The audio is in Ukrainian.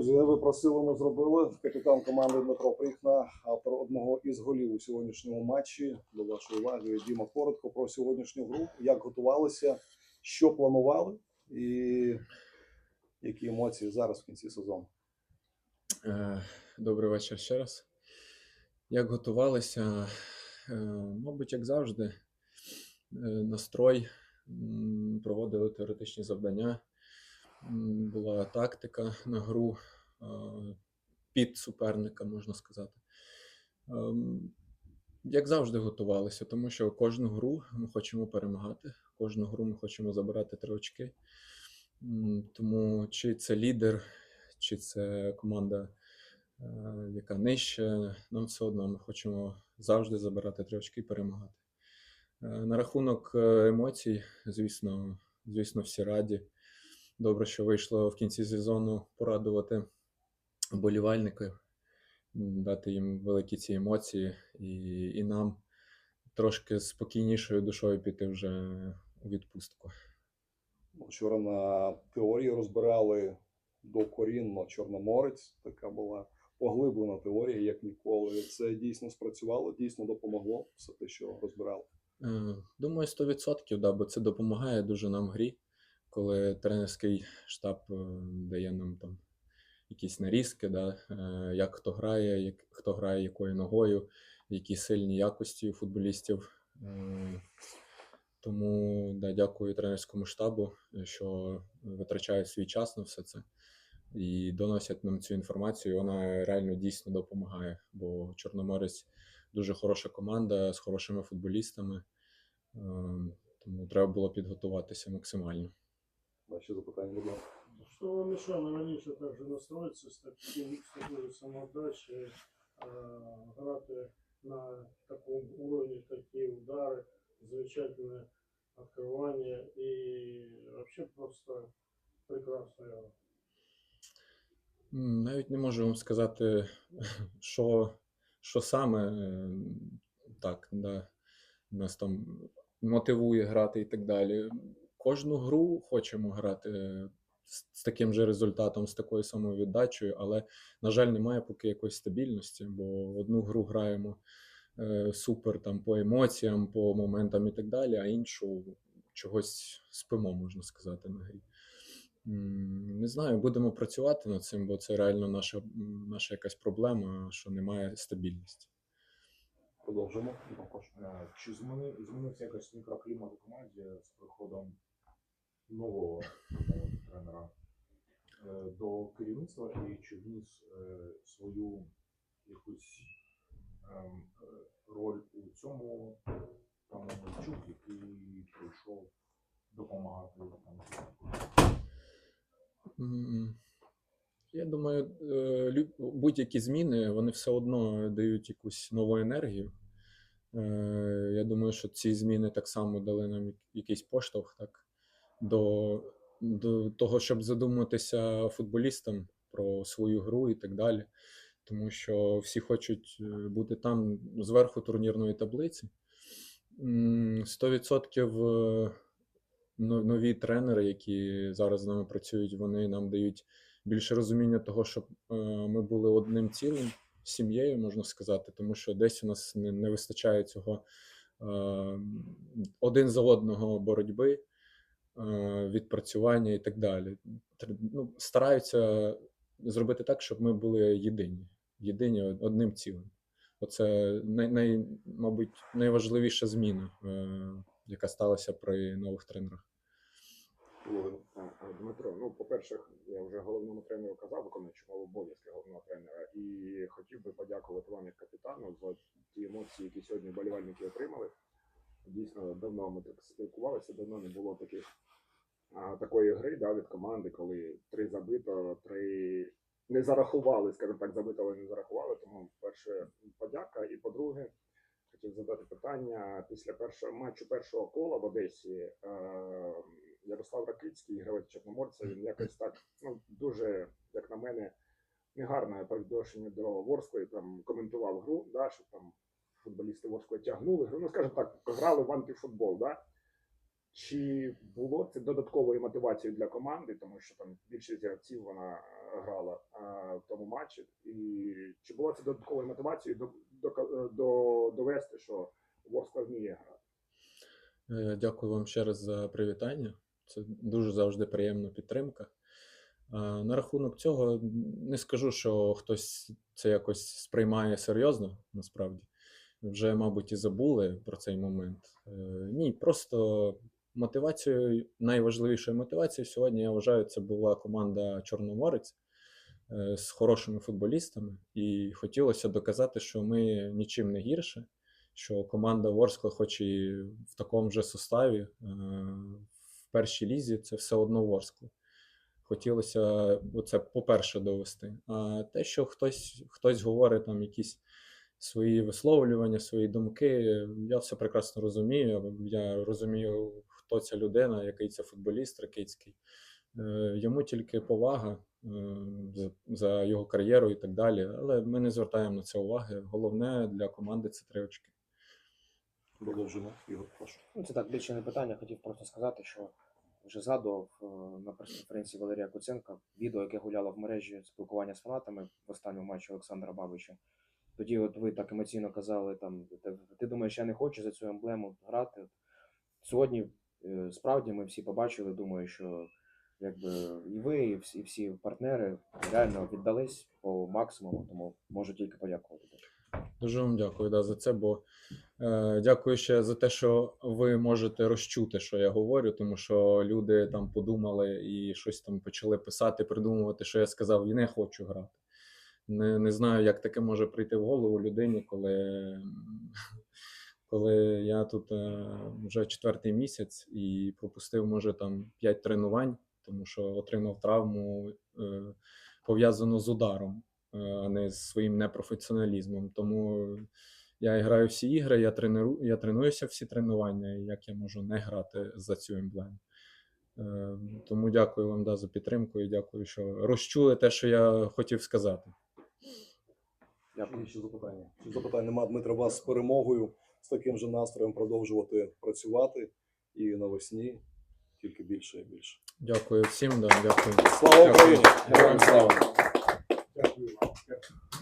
Друзі, ви просили, ми зробили. Капітан команди Дмитро Пріхна, автор одного із голів у сьогоднішньому матчі. До вашої уваги, Діма, коротко про сьогоднішню гру. Як готувалися, що планували, і які емоції зараз в кінці сезону. Е, Добрий вечір ще раз. Як готувалися? Е, Мабуть, як завжди, Е, настрой, проводили теоретичні завдання, була тактика на гру під суперника, можна сказати. Ем, Як завжди готувалися, тому що кожну гру ми хочемо перемагати, кожну гру ми хочемо забирати три очки. Тому чи це лідер, чи це команда, е, яка нижче, нам все одно ми хочемо завжди забирати три очки і перемагати. Е, На рахунок е, емоцій, звісно, звісно, всі раді. Добре, що вийшло в кінці сезону порадувати вболівальників, м, дати їм великі ці емоції, і, і нам трошки спокійнішою душою піти вже у відпустку. Вчора на теорії розбирали докорінно Чорноморець. Така була поглиблена теорія, як ніколи. Це дійсно спрацювало, дійсно допомогло все те, що розбирали. Е, Думаю, 100%, да, бо це допомагає дуже нам грі, коли тренерський штаб е, дає нам там якісь нарізки, да, е, як хто грає, як, хто грає якою ногою, які сильні якості у футболістів. Тому да, дякую тренерському штабу, що витрачають свій час на все це і доносять нам цю інформацію. Вона реально дійсно допомагає, бо Чорноморець дуже хороша команда з хорошими футболістами. Е, Тому треба було підготуватися максимально. Ваші запитання, будь ласка. Что вам мешало раньше также настроиться с, таким, с такой же самоотдачей, э, грати на таком уровне, такие удары, замечательное открывание и вообще просто прекрасная игра. М, Навіть не можу вам сказати, що, що саме е, так, да, нас там мотивує грати і так далі. Кожну гру хочемо грати з, таким же результатом, з такою самою віддачею, але, на жаль, немає поки якоїсь стабільності, бо одну гру граємо е, супер там, по емоціям, по моментам і так далі, а іншу чогось спимо, можна сказати, на грі. Не знаю, будемо працювати над цим, бо це реально наша, наша якась проблема, що немає стабільності. Продовжимо. Е, Чи зміни, змінився якось мікроклімат у команді з приходом нового тренера е, до керівництва і чи вніс е, свою якусь ем, е, роль у цьому пану Мельчук, який прийшов допомагати там. Я думаю, будь-які зміни вони все одно дають якусь нову енергію. Я думаю, що ці зміни так само дали нам якийсь поштовх так, до, до того, щоб задуматися футболістам про свою гру і так далі. Тому що всі хочуть е, бути там зверху турнірної таблиці. М, 100% е, нові тренери, які зараз з нами працюють, вони нам дають більше розуміння того, щоб е, ми були одним цілим сім'єю, можна сказати, тому що десь у нас не, вистачає цього один за одного боротьби, відпрацювання і так далі. Ну, стараються зробити так, щоб ми були єдині, єдині одним цілим. Оце най, най, мабуть, найважливіша зміна, е, яка сталася при нових тренерах. Дмитро, ну по-перше, я вже головному тренеру казав, виконуючому обов'язки головного тренера, і хотів би подякувати вам як капітану за ті емоції, які сьогодні вболівальники отримали. Дійсно, давно ми так спілкувалися, давно не було таких такої гри да, від команди, коли три забито, три не зарахували, скажімо так, забито, але не зарахували. Тому перше подяка. І по-друге, хотів задати питання після першого матчу першого кола в Одесі. Е, Ярослав Ракицький, гравець Чорноморця, він якось так, ну дуже, як на мене, негарно по відношенню до Ворської там коментував гру, да, що там футболісти Ворської тягнули гру. Ну, скажімо так, грали в антифутбол, да? Чи було це додатковою мотивацією для команди, тому що там більшість гравців вона е, грала е, в тому матчі, і чи було це додатковою мотивацією до, до, до, довести, що Ворскла вміє грати? Е, Дякую вам ще раз за привітання. Це дуже завжди приємна підтримка. На рахунок цього не скажу, що хтось це якось сприймає серйозно, насправді. Вже, мабуть, і забули про цей момент. Е, Ні, просто мотивацією, найважливішою мотивацією сьогодні, я вважаю, це була команда Чорноморець е, з хорошими футболістами. І хотілося доказати, що ми нічим не гірше, що команда Ворскла, хоч і в такому же составі, е, в першій лізі, це все одно Ворскла. Хотілося оце, по-перше, довести. А те, що хтось, хтось говорить там якісь свої висловлювання, свої думки, я все прекрасно розумію. Я розумію, хто ця людина, який це футболіст ракицький. Е, Йому тільки повага е, за, його кар'єру і так далі. Але ми не звертаємо на це уваги. Головне для команди це три очки. Продовжуємо. Ігор, прошу. Ну, це так більше не питання. Хотів просто сказати, що вже згадував е, на прес-конференції Валерія Куценка відео, яке гуляло в мережі спілкування з фанатами в останньому матчі Олександра Бабича. Тоді, от ви так емоційно казали, там ти, думаєш, я не хочу за цю емблему грати. Сьогодні е, справді ми всі побачили, думаю, що якби і ви, і всі, і всі партнери реально віддались по максимуму, тому можу тільки подякувати. Дуже вам дякую да, за це, бо е, дякую ще за те, що ви можете розчути, що я говорю, тому що люди там подумали і щось там почали писати, придумувати, що я сказав, і не хочу грати. Не, не знаю, як таке може прийти в голову людині, коли, коли я тут е, вже четвертий місяць і пропустив, може, там 5 тренувань, тому що отримав травму е, пов'язану з ударом е, а не з своїм непрофесіоналізмом. Тому я граю всі ігри, я, трениру, я тренуюся всі тренування, і як я можу не грати за цю емблему. Тому дякую вам да, за підтримку і дякую, що розчули те, що я хотів сказати. Дякую. Ще запитання. Ще запитань нема. Дмитро, вас з перемогою, з таким же настроєм продовжувати працювати і навесні тільки більше і більше. Дякую всім, да, дякую. Слава Україні! Героям слава! Дякую вам.